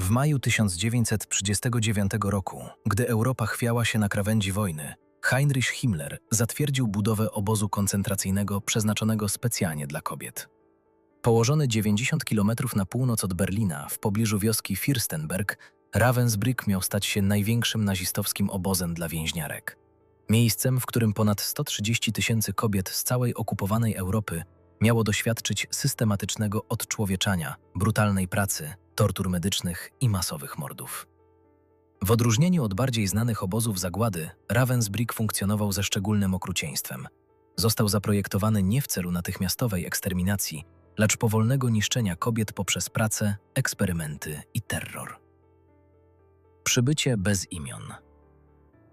W maju 1939 roku, gdy Europa chwiała się na krawędzi wojny, Heinrich Himmler zatwierdził budowę obozu koncentracyjnego przeznaczonego specjalnie dla kobiet. Położony 90 km na północ od Berlina, w pobliżu wioski Fürstenberg, Ravensbrück miał stać się największym nazistowskim obozem dla więźniarek. Miejscem, w którym ponad 130 tysięcy kobiet z całej okupowanej Europy miało doświadczyć systematycznego odczłowieczania, brutalnej pracy, tortur medycznych i masowych mordów. W odróżnieniu od bardziej znanych obozów zagłady, Ravensbrück funkcjonował ze szczególnym okrucieństwem. Został zaprojektowany nie w celu natychmiastowej eksterminacji, lecz powolnego niszczenia kobiet poprzez pracę, eksperymenty i terror. Przybycie bez imion.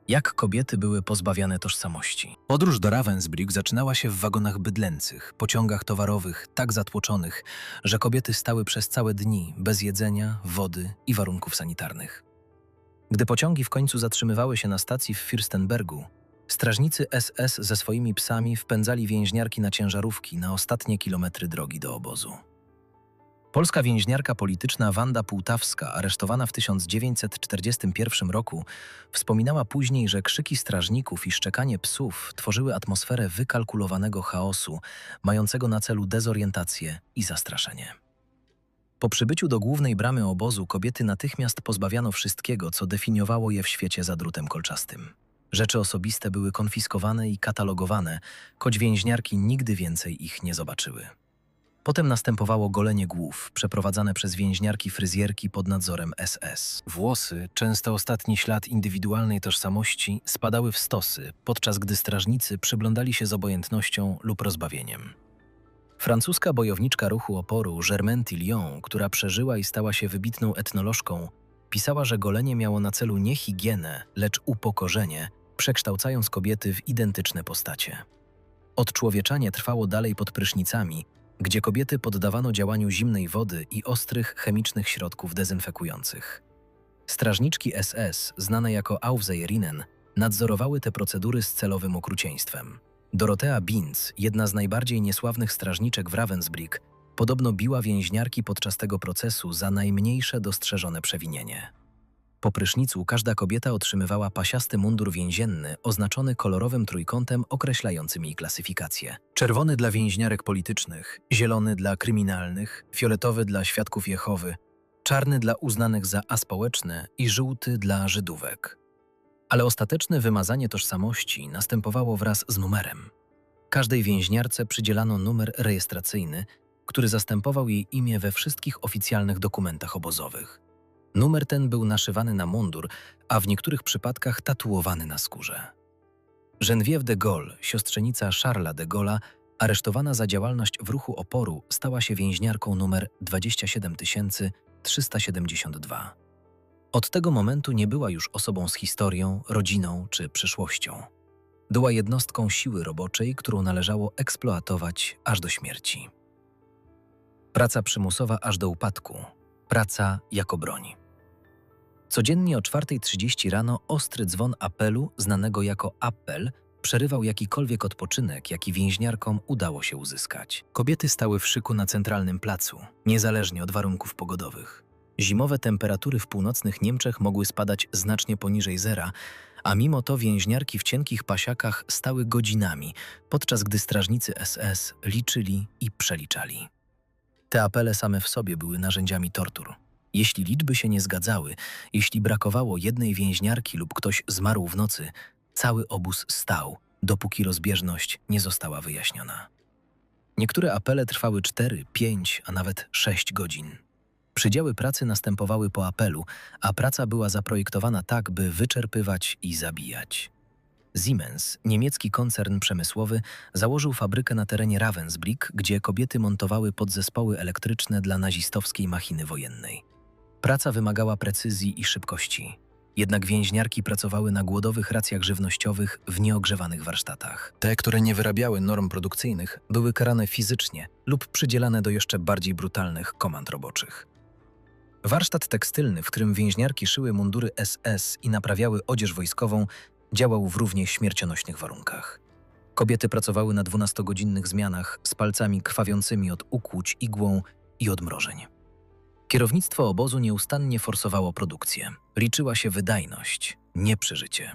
Jak kobiety były pozbawiane tożsamości. Podróż do Ravensbrück zaczynała się w wagonach bydlęcych, pociągach towarowych, tak zatłoczonych, że kobiety stały przez całe dni bez jedzenia, wody i warunków sanitarnych. Gdy pociągi w końcu zatrzymywały się na stacji w Fürstenbergu, strażnicy SS ze swoimi psami wpędzali więźniarki na ciężarówki na ostatnie kilometry drogi do obozu. Polska więźniarka polityczna Wanda Półtawska, aresztowana w 1941 roku, wspominała później, że krzyki strażników i szczekanie psów tworzyły atmosferę wykalkulowanego chaosu, mającego na celu dezorientację i zastraszenie. Po przybyciu do głównej bramy obozu kobiety natychmiast pozbawiano wszystkiego, co definiowało je w świecie za drutem kolczastym. Rzeczy osobiste były konfiskowane i katalogowane, choć więźniarki nigdy więcej ich nie zobaczyły. Potem następowało golenie głów, przeprowadzane przez więźniarki fryzjerki pod nadzorem SS. Włosy, często ostatni ślad indywidualnej tożsamości, spadały w stosy, podczas gdy strażnicy przyglądali się z obojętnością lub rozbawieniem. Francuska bojowniczka ruchu oporu Germaine Tillion, która przeżyła i stała się wybitną etnolożką, pisała, że golenie miało na celu nie higienę, lecz upokorzenie, przekształcając kobiety w identyczne postacie. Odczłowieczanie trwało dalej pod prysznicami, gdzie kobiety poddawano działaniu zimnej wody i ostrych chemicznych środków dezynfekujących. Strażniczki SS, znane jako Aufseherinnen, nadzorowały te procedury z celowym okrucieństwem. Dorotea Binz, jedna z najbardziej niesławnych strażniczek w Ravensbrück, podobno biła więźniarki podczas tego procesu za najmniejsze dostrzeżone przewinienie. Po prysznicu każda kobieta otrzymywała pasiasty mundur więzienny oznaczony kolorowym trójkątem określającym jej klasyfikację. Czerwony dla więźniarek politycznych, zielony dla kryminalnych, fioletowy dla świadków Jehowy, czarny dla uznanych za aspołeczne i żółty dla Żydówek. Ale ostateczne wymazanie tożsamości następowało wraz z numerem. Każdej więźniarce przydzielano numer rejestracyjny, który zastępował jej imię we wszystkich oficjalnych dokumentach obozowych. Numer ten był naszywany na mundur, a w niektórych przypadkach tatuowany na skórze. Geneviève de Gaulle, siostrzenica Charlesa de Gaulle'a, aresztowana za działalność w ruchu oporu, stała się więźniarką numer 27372. Od tego momentu nie była już osobą z historią, rodziną czy przyszłością. Była jednostką siły roboczej, którą należało eksploatować aż do śmierci. Praca przymusowa aż do upadku. Praca jako broń. Codziennie o 4.30 rano ostry dzwon apelu, znanego jako appel, przerywał jakikolwiek odpoczynek, jaki więźniarkom udało się uzyskać. Kobiety stały w szyku na centralnym placu, niezależnie od warunków pogodowych. Zimowe temperatury w północnych Niemczech mogły spadać znacznie poniżej zera, a mimo to więźniarki w cienkich pasiakach stały godzinami, podczas gdy strażnicy SS liczyli i przeliczali. Te apele same w sobie były narzędziami tortur. Jeśli liczby się nie zgadzały, jeśli brakowało jednej więźniarki lub ktoś zmarł w nocy, cały obóz stał, dopóki rozbieżność nie została wyjaśniona. Niektóre apele trwały 4, 5, a nawet 6 godzin. Przydziały pracy następowały po apelu, a praca była zaprojektowana tak, by wyczerpywać i zabijać. Siemens, niemiecki koncern przemysłowy, założył fabrykę na terenie Ravensbrück, gdzie kobiety montowały podzespoły elektryczne dla nazistowskiej machiny wojennej. Praca wymagała precyzji i szybkości. Jednak więźniarki pracowały na głodowych racjach żywnościowych w nieogrzewanych warsztatach. Te, które nie wyrabiały norm produkcyjnych, były karane fizycznie lub przydzielane do jeszcze bardziej brutalnych komand roboczych. Warsztat tekstylny, w którym więźniarki szyły mundury SS i naprawiały odzież wojskową, działał w równie śmiercionośnych warunkach. Kobiety pracowały na 12-godzinnych zmianach z palcami krwawiącymi od ukłuć igłą i odmrożeń. Kierownictwo obozu nieustannie forsowało produkcję. Liczyła się wydajność, nie przeżycie.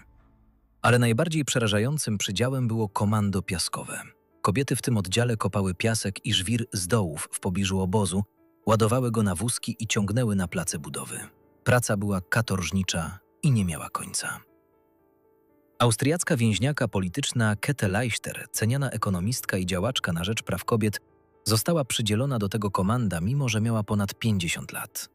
Ale najbardziej przerażającym przydziałem było komando piaskowe. Kobiety w tym oddziale kopały piasek i żwir z dołów w pobliżu obozu, ładowały go na wózki i ciągnęły na place budowy. Praca była katorżnicza i nie miała końca. Austriacka więźniaka polityczna Kette Leichter, ceniana ekonomistka i działaczka na rzecz praw kobiet, została przydzielona do tego komanda, mimo że miała ponad 50 lat.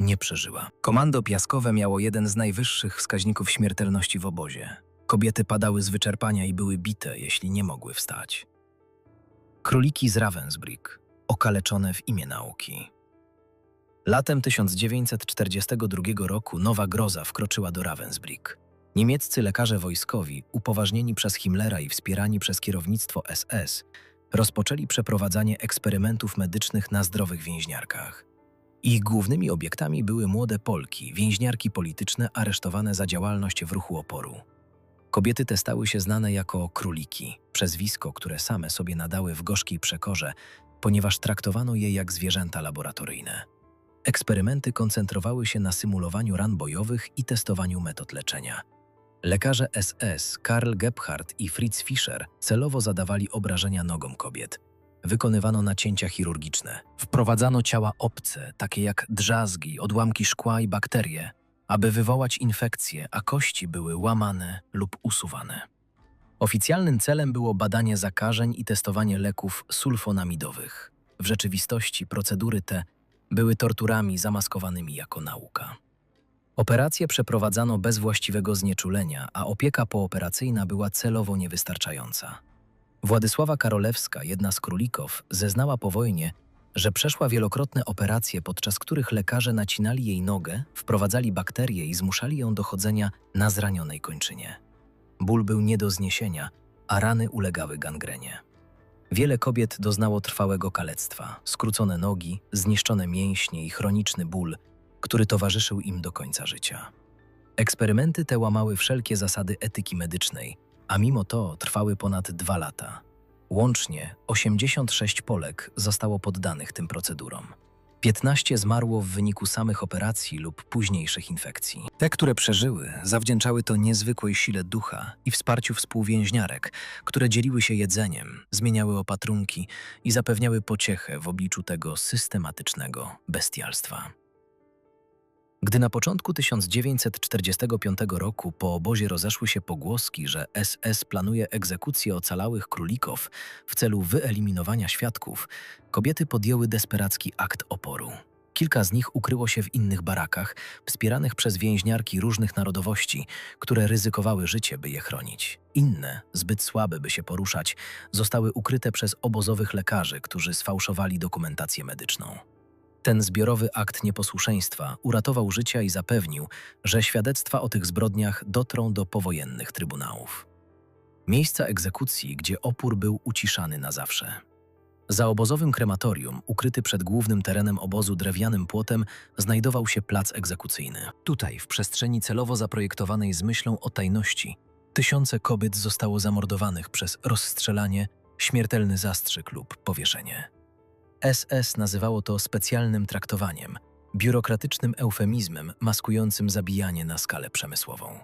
Nie przeżyła. Komando piaskowe miało jeden z najwyższych wskaźników śmiertelności w obozie. Kobiety padały z wyczerpania i były bite, jeśli nie mogły wstać. Króliki z Ravensbrück, okaleczone w imię nauki. Latem 1942 roku nowa groza wkroczyła do Ravensbrück. Niemieccy lekarze wojskowi, upoważnieni przez Himmlera i wspierani przez kierownictwo SS, rozpoczęli przeprowadzanie eksperymentów medycznych na zdrowych więźniarkach. Ich głównymi obiektami były młode Polki, więźniarki polityczne aresztowane za działalność w ruchu oporu. Kobiety te stały się znane jako króliki, przezwisko, które same sobie nadały w gorzkiej przekorze, ponieważ traktowano je jak zwierzęta laboratoryjne. Eksperymenty koncentrowały się na symulowaniu ran bojowych i testowaniu metod leczenia. Lekarze SS Karl Gebhardt i Fritz Fischer celowo zadawali obrażenia nogom kobiet. Wykonywano nacięcia chirurgiczne. Wprowadzano ciała obce, takie jak drzazgi, odłamki szkła i bakterie, aby wywołać infekcje, a kości były łamane lub usuwane. Oficjalnym celem było badanie zakażeń i testowanie leków sulfonamidowych. W rzeczywistości procedury te były torturami zamaskowanymi jako nauka. Operacje przeprowadzano bez właściwego znieczulenia, a opieka pooperacyjna była celowo niewystarczająca. Władysława Karolewska, jedna z królikow, zeznała po wojnie, że przeszła wielokrotne operacje, podczas których lekarze nacinali jej nogę, wprowadzali bakterie i zmuszali ją do chodzenia na zranionej kończynie. Ból był nie do zniesienia, a rany ulegały gangrenie. Wiele kobiet doznało trwałego kalectwa, skrócone nogi, zniszczone mięśnie i chroniczny ból, który towarzyszył im do końca życia. Eksperymenty te łamały wszelkie zasady etyki medycznej, a mimo to trwały ponad dwa lata. Łącznie 86 Polek zostało poddanych tym procedurom. 15 zmarło w wyniku samych operacji lub późniejszych infekcji. Te, które przeżyły, zawdzięczały to niezwykłej sile ducha i wsparciu współwięźniarek, które dzieliły się jedzeniem, zmieniały opatrunki i zapewniały pociechę w obliczu tego systematycznego bestialstwa. Gdy na początku 1945 roku po obozie rozeszły się pogłoski, że SS planuje egzekucję ocalałych królików w celu wyeliminowania świadków, kobiety podjęły desperacki akt oporu. Kilka z nich ukryło się w innych barakach, wspieranych przez więźniarki różnych narodowości, które ryzykowały życie, by je chronić. Inne, zbyt słabe, by się poruszać, zostały ukryte przez obozowych lekarzy, którzy sfałszowali dokumentację medyczną. Ten zbiorowy akt nieposłuszeństwa uratował życia i zapewnił, że świadectwa o tych zbrodniach dotrą do powojennych trybunałów. Miejsca egzekucji, gdzie opór był uciszany na zawsze. Za obozowym krematorium, ukryty przed głównym terenem obozu drewnianym płotem, znajdował się plac egzekucyjny. Tutaj, w przestrzeni celowo zaprojektowanej z myślą o tajności, tysiące kobiet zostało zamordowanych przez rozstrzelanie, śmiertelny zastrzyk lub powieszenie. SS nazywało to specjalnym traktowaniem, biurokratycznym eufemizmem maskującym zabijanie na skalę przemysłową.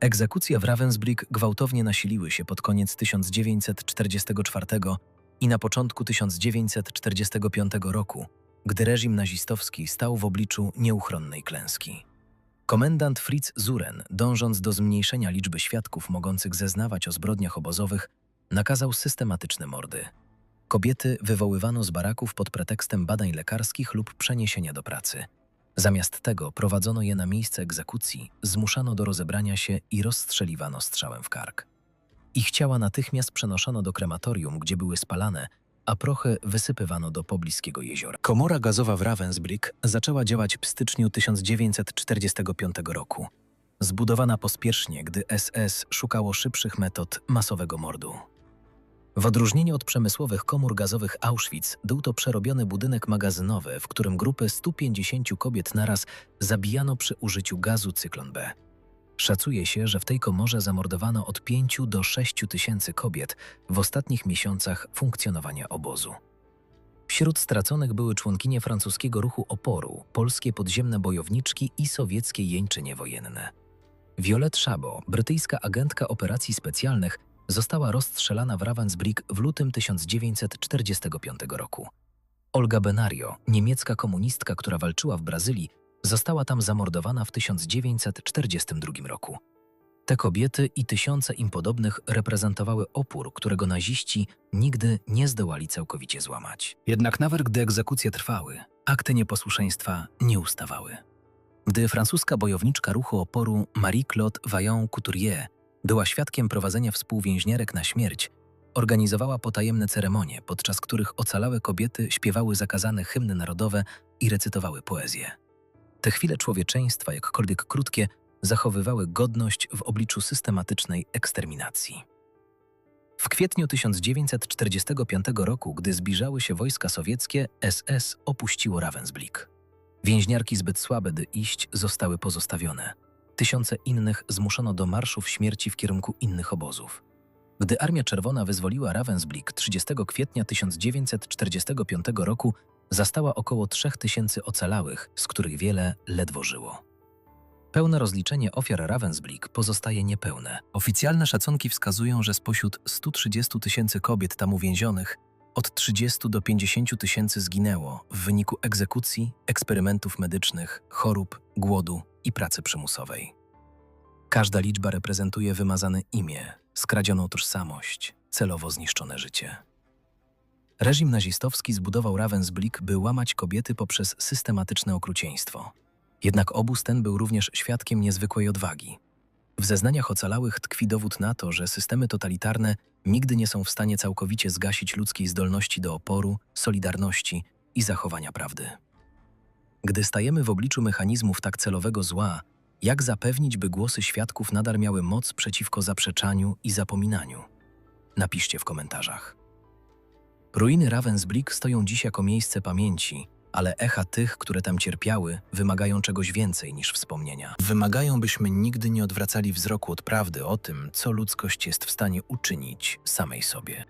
Egzekucje w Ravensbrück gwałtownie nasiliły się pod koniec 1944 i na początku 1945 roku, gdy reżim nazistowski stał w obliczu nieuchronnej klęski. Komendant Fritz Zuren, dążąc do zmniejszenia liczby świadków mogących zeznawać o zbrodniach obozowych, nakazał systematyczne mordy. Kobiety wywoływano z baraków pod pretekstem badań lekarskich lub przeniesienia do pracy. Zamiast tego prowadzono je na miejsce egzekucji, zmuszano do rozebrania się i rozstrzeliwano strzałem w kark. Ich ciała natychmiast przenoszono do krematorium, gdzie były spalane, a prochy wysypywano do pobliskiego jeziora. Komora gazowa w Ravensbrück zaczęła działać w styczniu 1945 roku. Zbudowana pospiesznie, gdy SS szukało szybszych metod masowego mordu. W odróżnieniu od przemysłowych komór gazowych Auschwitz był to przerobiony budynek magazynowy, w którym grupy 150 kobiet naraz zabijano przy użyciu gazu cyklon B. Szacuje się, że w tej komorze zamordowano od 5 do 6 tysięcy kobiet w ostatnich miesiącach funkcjonowania obozu. Wśród straconych były członkinie francuskiego ruchu oporu, polskie podziemne bojowniczki i sowieckie jeńczynie wojenne. Violet Szabo, brytyjska agentka operacji specjalnych, została rozstrzelana w Ravensbrück w lutym 1945 roku. Olga Benario, niemiecka komunistka, która walczyła w Brazylii, została tam zamordowana w 1942 roku. Te kobiety i tysiące im podobnych reprezentowały opór, którego naziści nigdy nie zdołali całkowicie złamać. Jednak nawet gdy egzekucje trwały, akty nieposłuszeństwa nie ustawały. Gdy francuska bojowniczka ruchu oporu Marie-Claude Vaillant-Couturier była świadkiem prowadzenia współwięźnierek na śmierć, organizowała potajemne ceremonie, podczas których ocalałe kobiety śpiewały zakazane hymny narodowe i recytowały poezję. Te chwile człowieczeństwa, jakkolwiek krótkie, zachowywały godność w obliczu systematycznej eksterminacji. W kwietniu 1945 roku, gdy zbliżały się wojska sowieckie, SS opuściło Ravensbrück. Więźniarki zbyt słabe, by iść, zostały pozostawione. Tysiące innych zmuszono do marszów śmierci w kierunku innych obozów. Gdy Armia Czerwona wyzwoliła Ravensbrück 30 kwietnia 1945 roku, zastała około 3000 ocalałych, z których wiele ledwo żyło. Pełne rozliczenie ofiar Ravensbrück pozostaje niepełne. Oficjalne szacunki wskazują, że spośród 130 tysięcy kobiet tam uwięzionych, od 30 do 50 tysięcy zginęło w wyniku egzekucji, eksperymentów medycznych, chorób, głodu i pracy przymusowej. Każda liczba reprezentuje wymazane imię, skradzioną tożsamość, celowo zniszczone życie. Reżim nazistowski zbudował Ravensbrück, by łamać kobiety poprzez systematyczne okrucieństwo. Jednak obóz ten był również świadkiem niezwykłej odwagi. W zeznaniach ocalałych tkwi dowód na to, że systemy totalitarne nigdy nie są w stanie całkowicie zgasić ludzkiej zdolności do oporu, solidarności i zachowania prawdy. Gdy stajemy w obliczu mechanizmów tak celowego zła, jak zapewnić, by głosy świadków nadal miały moc przeciwko zaprzeczaniu i zapominaniu? Napiszcie w komentarzach. Ruiny Ravensbrück stoją dziś jako miejsce pamięci, ale echa tych, które tam cierpiały, wymagają czegoś więcej niż wspomnienia. Wymagają, byśmy nigdy nie odwracali wzroku od prawdy o tym, co ludzkość jest w stanie uczynić samej sobie.